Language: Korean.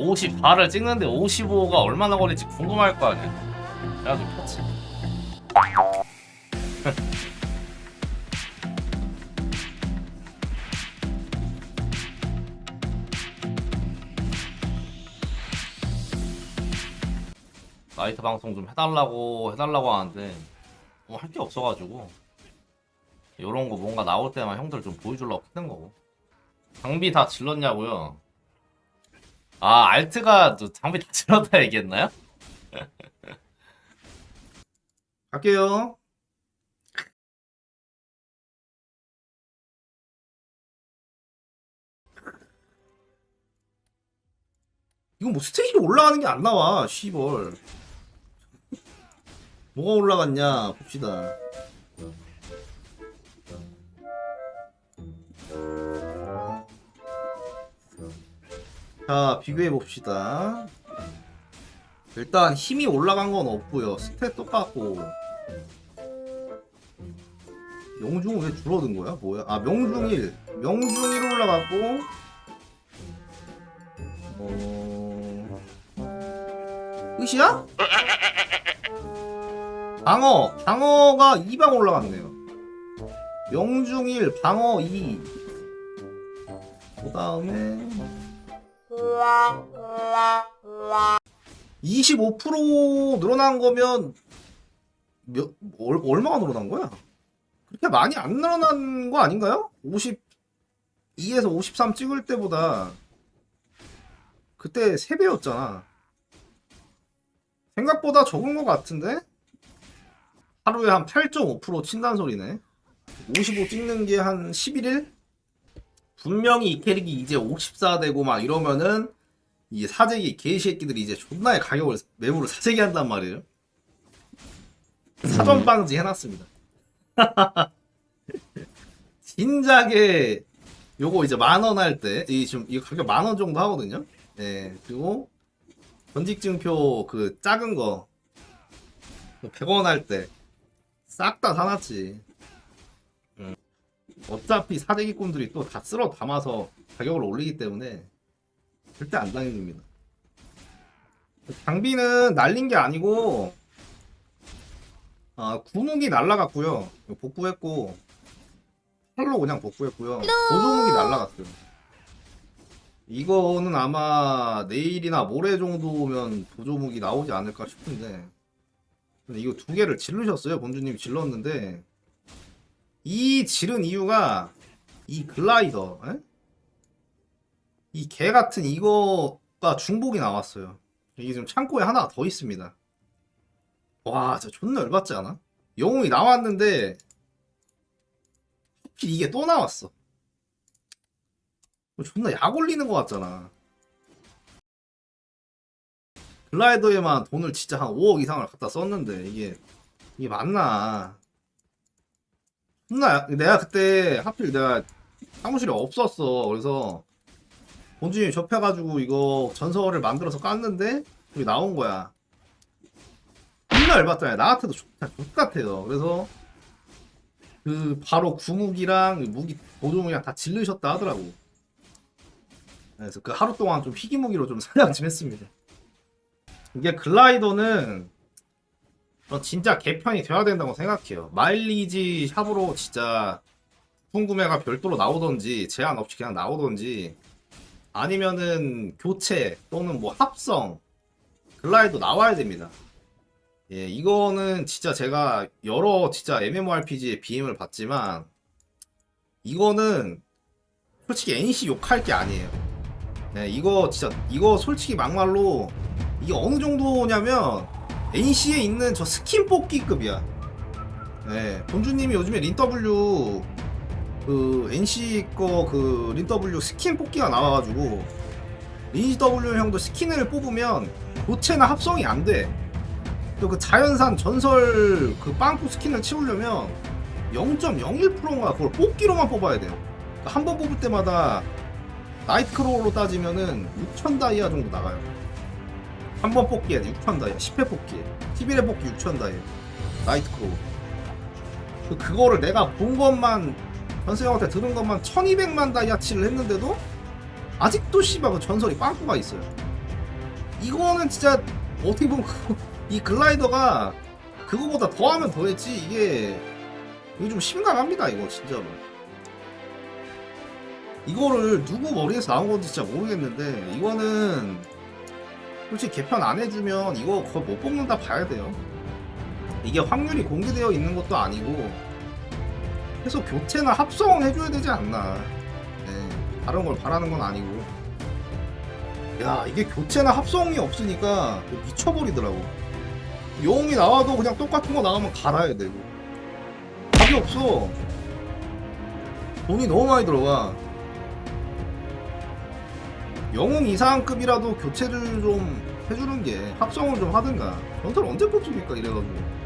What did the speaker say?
54를 찍는데 55가 얼마나 걸릴지 궁금할 거 아니야. 그래가지고 켰지. 나이트 방송 좀 해달라고 해달라고 하는데 뭐 할 게 없어가지고 요런 거 뭔가 나올 때만 형들 좀 보여주려고 키는 거고 장비 다 질렀냐고요? 아 알트가 또 장비 다 질렀다 얘기했나요? 갈게요. 이건 뭐 스테이지 올라가는 게 안 나와 시벌. 뭐가 올라갔냐 봅시다 자 비교해 봅시다. 일단 힘이 올라간 건 없고요. 스탯 똑같고. 명중은 왜 줄어든 거야? 뭐야? 아 명중 1 명중 1 올라갔고. 어... 끝이야? 방어. 방어가 2방 올라갔네요. 명중 1 방어 2그 다음에 25% 늘어난 거면 몇, 얼, 얼마가 늘어난 거야? 그렇게 많이 안 늘어난 거 아닌가요? 52에서 53 찍을 때보다 그때 3배였잖아. 생각보다 적은 것 같은데? 하루에 한 8.5% 친단 소리네. 55 찍는 게 한 11일? 분명히 이 캐릭이 이제 54 되고 막 이러면은 이 사재기 개새끼들이 이제 존나의 가격을 매물을 사재기 한단 말이에요. 사전 방지 해놨습니다. 진작에 요거 이제 만 원 할 때, 이 지금 이거 가격 만 원 정도 하거든요. 예, 그리고 전직증표 그 작은 거 100원 할 때 싹 다 사놨지. 음. 어차피 사재기꾼들이 또 다 쓸어 담아서 가격을 올리기 때문에 절대 안 당해줍니다. 장비는 날린 게 아니고 아, 구묵이 날라갔고요. 복구했고 팔로 그냥 복구했고요. 보조묵이 날라갔어요. 이거는 아마 내일이나 모레 정도면 보조묵이 나오지 않을까 싶은데 근데 이거 두 개를 질르셨어요. 본주님이 질렀는데 이 지른 이유가 이 글라이더 에? 이 개 같은 이거가 중복이 나왔어요. 이게 지금 창고에 하나 더 있습니다. 와, 진짜 존나 열받지 않아? 영웅이 나왔는데 하필 이게 또 나왔어. 존나 약 올리는 것 같잖아. 글라이더에만 돈을 진짜 한 5억 이상을 갖다 썼는데 이게 이게 맞나? 약- 내가 그때 하필 내가 사무실에 없었어. 그래서 본주님 접해가지고 이거 전설을 만들어서 깠는데 여기 나온 거야. 존나 열받잖아요. 나한테도 좋다, 좋같아요. 그래서 그 바로 구묵이랑 무기 보조무기랑 다 질르셨다 하더라고. 그래서 그 하루 동안 좀 희귀무기로 좀 사냥 좀 했습니다. 이게 글라이더는 저 진짜 개편이 돼야 된다고 생각해요. 마일리지 샵으로 진짜 부품 구매가 별도로 나오던지 제한 없이 그냥 나오던지 아니면은 교체 또는 뭐 합성 글라이더 나와야 됩니다. 예, 이거는 진짜 제가 여러 진짜 MMORPG의 BM을 봤지만 이거는 솔직히 NC 욕할 게 아니에요. 네, 이거 진짜 이거 솔직히 막말로 이게 어느 정도냐면 NC에 있는 저 스킨 뽑기급이야. 네, 본주님이 요즘에 린W 그 NC 거 그 린W 스킨 뽑기가 나와가지고 린W 형도 스킨을 뽑으면 교체나 합성이 안 돼. 또 그 자연산 전설 그 빵꾸 스킨을 채우려면 0.01%인가 그걸 뽑기로만 뽑아야 돼요. 그러니까 한번 뽑을 때마다 나이트크로우로 따지면은 6천 다이아 정도 나가요. 한 번 뽑기에 6천 다이아, 10회 뽑기에, 11회 뽑기 6천 다이아, 나이트크로우. 그- 그거를 내가 본 것만 전세 형한테 들은 것만 1200만 다이아치를 했는데도 아직도 씨발 그 전설이 빵꾸가 있어요. 이거는 진짜 어떻게 보면 이 글라이더가 그거보다 더하면 더했지 이게 이게 좀 심각합니다 이거 진짜로 이거를 누구 머리에서 나온 건지 진짜 모르겠는데 이거는 솔직히 개편 안 해주면 이거 거의 못 뽑는다 봐야 돼요. 이게 확률이 공개되어 있는 것도 아니고 계속 교체나 합성은 해줘야 되지 않나. 네, 다른 걸 바라는 건 아니고. 야 이게 교체나 합성이 없으니까 미쳐버리더라고. 영웅이 나와도 그냥 똑같은 거 나가면 갈아야 되고. 답이 없어. 돈이 너무 많이 들어가 영웅 이상급이라도 교체를 좀 해주는 게 합성을 좀 하든가. 전설 언제 뽑습니까? 이래가지고